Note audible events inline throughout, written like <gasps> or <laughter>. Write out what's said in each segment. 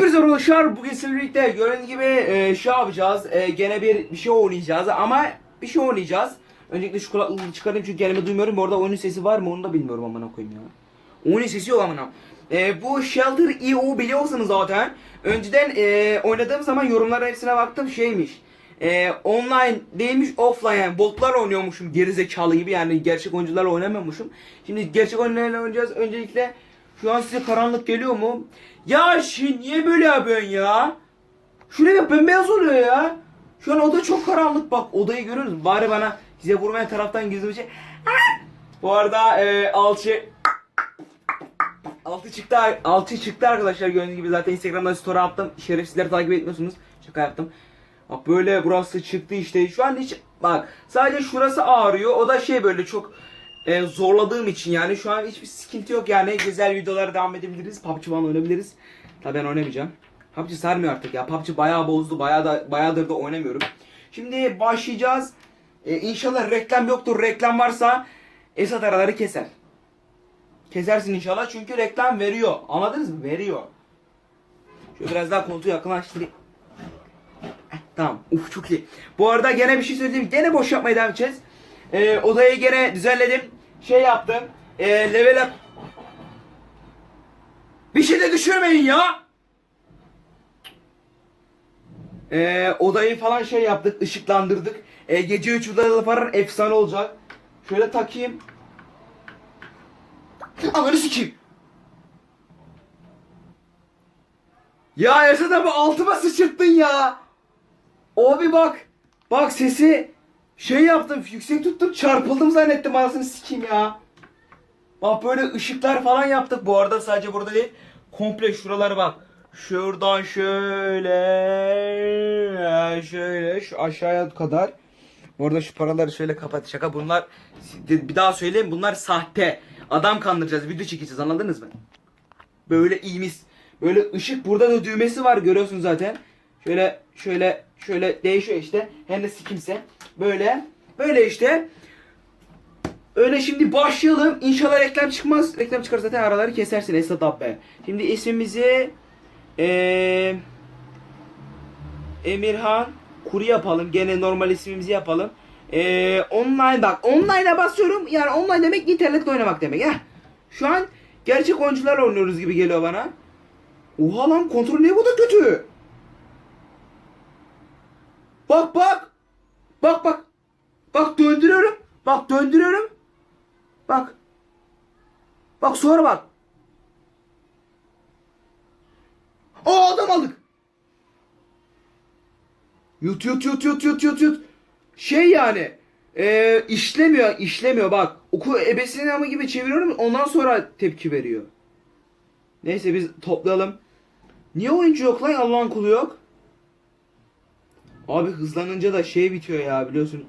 Hepinize arkadaşlar bugün sizlerle gördüğünüz gibi e, şey yapacağız. E, gene bir bir şey oynayacağız ama bir şey oynayacağız. Öncelikle şu kulaklığı çıkarayım çünkü kendimi duymuyorum. Bu arada oyunun sesi var mı onu da bilmiyorum amına koyayım ya. Oyunun sesi yok amına. E, bu Shelter EO biliyorsunuz zaten. Önceden e, oynadığım zaman yorumlara hepsine baktım şeymiş. E, online değilmiş offline yani botlar oynuyormuşum gerizekalı gibi yani gerçek oyuncularla oynamıyormuşum. Şimdi gerçek oyuncularla oynayacağız. Öncelikle şu an size karanlık geliyor mu? Ya şey niye böyle yapıyorsun ya? Şuraya bak bembeyaz oluyor ya. Şu an oda çok karanlık bak odayı görüyorsunuz. Bari bana size vurmayan taraftan gizli bir şey. Ah! Bu arada e, alçı Altı çıktı, altı çıktı arkadaşlar gördüğünüz gibi zaten Instagram'da story attım. Şerefsizleri takip etmiyorsunuz. Şaka yaptım. Bak böyle burası çıktı işte. Şu an hiç bak sadece şurası ağrıyor. O da şey böyle çok e, zorladığım için yani şu an hiçbir sıkıntı yok yani. Güzel videolara devam edebiliriz. PUBG falan oynayabiliriz. Tabii ben oynamayacağım. PUBG sarmıyor artık ya. PUBG bayağı bozdu. Bayağı da bayağıdır da oynamıyorum. Şimdi başlayacağız. E, inşallah reklam yoktur. Reklam varsa Esat araları keser. Kesersin inşallah çünkü reklam veriyor. Anladınız mı? Veriyor. Şöyle biraz daha koltuğu yakınlaştırayım. Heh, Tamam. Uf çok iyi. Bu arada gene bir şey söyleyeyim. Gene boş yapmaya devam edeceğiz. Ee, odayı gene düzenledim. Şey yaptım. Ee, level up. Bir şey de düşürmeyin ya. Ee, odayı falan şey yaptık. ışıklandırdık. Ee, gece 3 odalı falan efsane olacak. Şöyle takayım. Ananı sikeyim. Ya Esat abi altıma sıçırttın ya. Abi bak. Bak sesi şey yaptım yüksek tuttum çarpıldım zannettim anasını sikeyim ya. Bak böyle ışıklar falan yaptık bu arada sadece burada değil. Komple şuraları bak. Şuradan şöyle şöyle şu aşağıya kadar. Bu arada şu paraları şöyle kapat. Şaka bunlar bir daha söyleyeyim bunlar sahte. Adam kandıracağız video çekeceğiz anladınız mı? Böyle iyimiz. Böyle ışık burada da düğmesi var görüyorsun zaten. Şöyle şöyle şöyle değişiyor işte. Hem de sikimse. Böyle böyle işte. Öyle şimdi başlayalım. İnşallah reklam çıkmaz. Reklam çıkar zaten araları kesersin Esat Abbe. Şimdi ismimizi eee Emirhan Kuru yapalım. Gene normal ismimizi yapalım. Ee, online bak. Online'a basıyorum. Yani online demek internetle oynamak demek. Heh. Şu an gerçek oyuncularla oynuyoruz gibi geliyor bana. Oha lan kontrol niye bu da kötü? Bak bak. Bak bak. Bak döndürüyorum. Bak döndürüyorum. Bak. Bak sonra bak. Aa adam aldık. Yut yut yut yut yut yut yut. Şey yani e, işlemiyor işlemiyor bak. Oku ebesinin ama gibi çeviriyorum ondan sonra tepki veriyor. Neyse biz toplayalım. Niye oyuncu yok lan Allah'ın kulu yok? Abi hızlanınca da şey bitiyor ya biliyorsun.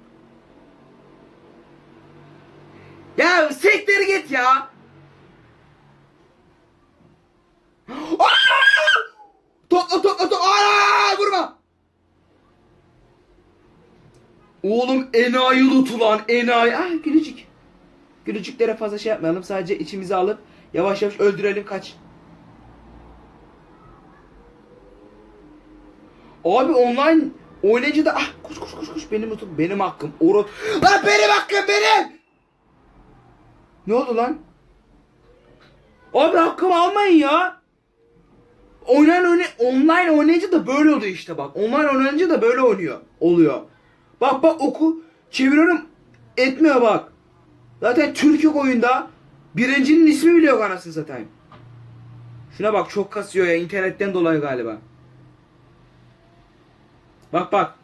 Ya siktir git ya. Topla topla topla. Aa, vurma. Oğlum enayi loot ulan enayi. Ah gülücük. Gülücüklere fazla şey yapmayalım. Sadece içimize alıp yavaş yavaş öldürelim kaç. Abi online oynayınca da ah koş koş koş koş benim lootum benim hakkım. Oro lan benim hakkım benim. Ne oldu lan? Abi hakkımı almayın ya. Online, oyna online oynayınca da böyle oluyor işte bak. Online oynayınca da böyle oynuyor. Oluyor. Bak bak oku. Çeviriyorum. Etmiyor bak. Zaten Türk yok oyunda. Birincinin ismi bile yok anasını satayım. Şuna bak çok kasıyor ya internetten dolayı galiba. Bak bak.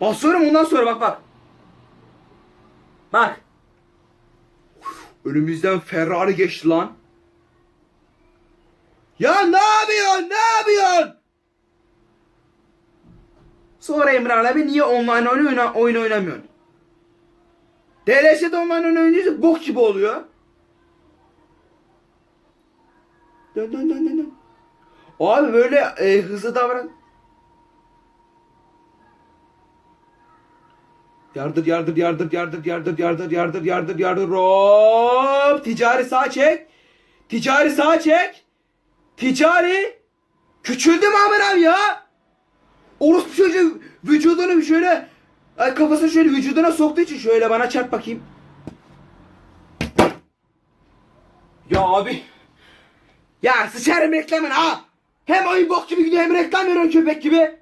Basıyorum ondan sonra bak bak. Bak. Önümüzden Ferrari geçti lan. Ya ne yapıyorsun? Ne yapıyorsun? Sonra Emrah abi niye online oyun, oyun oynamıyorsun? DLS'de online oyun oynayınca bok gibi oluyor. Dön dön dön. dön. Abi böyle e, hızlı davran. Yardır yardır yardır yardır yardır yardır yardır yardır yardır hop ticari sağ çek ticari sağ çek ticari Küçüldü mü aman ya? Orospu çocuğu vücudunu şöyle ay kafasını şöyle vücuduna soktuğu için şöyle bana çarp bakayım. Ya abi. Ya sıçarım reklamına ha. Hem oyun bok gibi gidiyor hem reklam veriyorsun köpek gibi.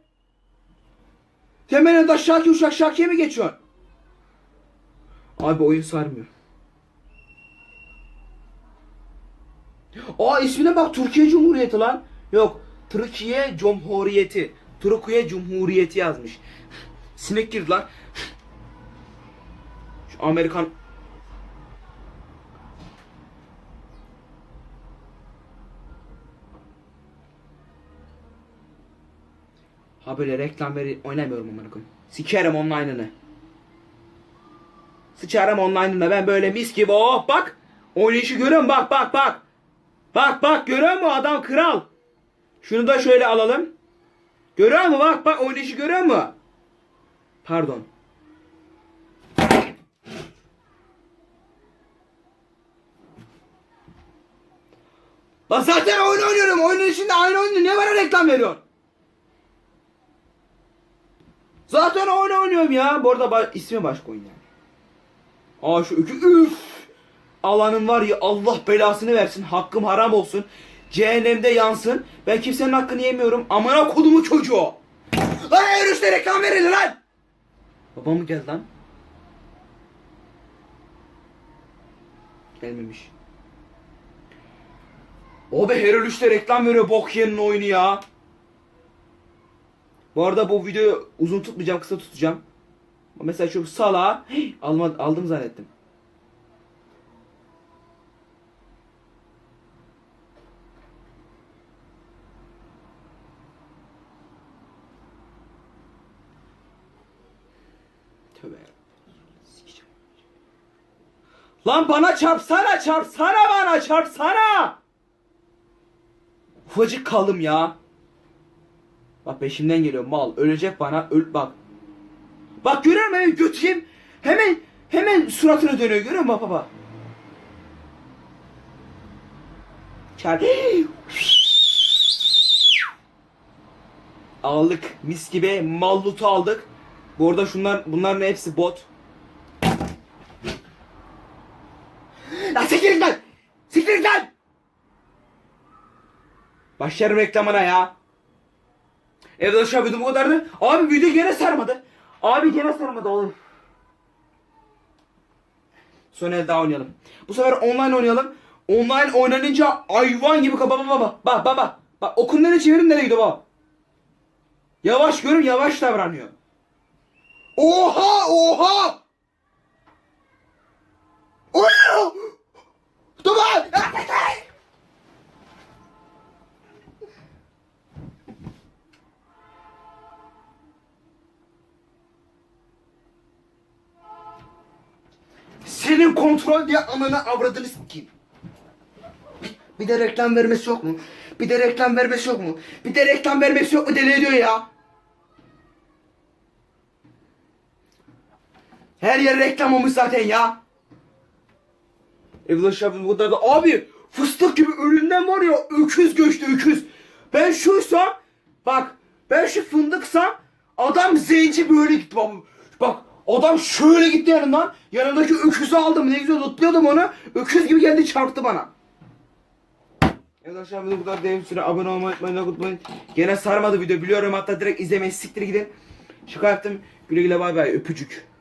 Sen beni de şarkı uşak şarkıya mı geçiyorsun? Abi oyun sarmıyor. Aa ismine bak Türkiye Cumhuriyeti lan. Yok Türkiye Cumhuriyeti. Türkiye Cumhuriyeti yazmış. Sinek girdi lan. Şu Amerikan Ha böyle reklam veri oynamıyorum amına koyayım. Sikerim online'ını. Sıçarım online'ına ben böyle mis gibi oh bak. Oynayışı görüyor musun? Bak bak bak. Bak bak görüyor musun adam kral. Şunu da şöyle alalım. Görüyor musun? Bak bak oynayışı görüyor musun? Pardon. Lan zaten oyun oynuyorum. Oyunun içinde aynı oyunu ne bana reklam veriyorsun? Zaten oyun oynuyorum ya. Bu arada ba- ismi başka oyun yani. Aa şu ökü üf. Alanın var ya Allah belasını versin. Hakkım haram olsun. Cehennemde yansın. Ben kimsenin hakkını yemiyorum. Amına kodumu çocuğu. Lan işte reklam verilir lan. Babam mı geldi lan? Gelmemiş. O be her üçte reklam veriyor bok yerin oyunu ya. Bu arada bu videoyu uzun tutmayacağım, kısa tutacağım. Mesela şu sala alma, aldım zannettim. Tövbe. Lan bana çarpsana çarpsana bana çarpsana. Ufacık kaldım ya. Bak peşimden geliyor mal. Ölecek bana. Öl bak. Bak görüyor musun? Hemen götüreyim. Hemen hemen suratına dönüyor. Görüyor musun? Bak. Çar. <gasps> aldık. Mis gibi mal loot'u aldık. Bu arada şunlar bunların hepsi bot. <gasps> Lan siktir git lan! Siktir git lan! Başlarım reklamına ya. Evet aşağı video bu kadardı. Abi video gene sarmadı. Abi gene sarmadı oğlum. Son el daha oynayalım. Bu sefer online oynayalım. Online oynanınca hayvan gibi baba baba. Bak baba. Bak okun nereye çevirin nereye gidiyor baba. Yavaş görün yavaş davranıyor. Oha oha. Oha. Duman. Senin kontrol diye ananı avradını sikeyim. Bir de reklam vermesi yok mu? Bir de reklam vermesi yok mu? Bir de reklam vermesi yok mu deli ediyor ya. Her yer reklam olmuş zaten ya. Evlaş abi bu kadar da abi fıstık gibi önünden var ya öküz göçtü öküz. Ben şuysam bak ben şu fındıksam adam zenci böyle gitti bak. Bak adam şöyle gitti yanından yanındaki öküzü aldım ne güzel tutluyordum onu öküz gibi geldi çarptı bana. Evet arkadaşlar bu kadar dev süre abone olmayı unutmayın unutmayın. Gene sarmadı video biliyorum hatta direkt izlemeyi siktir gidin. Şaka yaptım. Güle güle bay bay öpücük.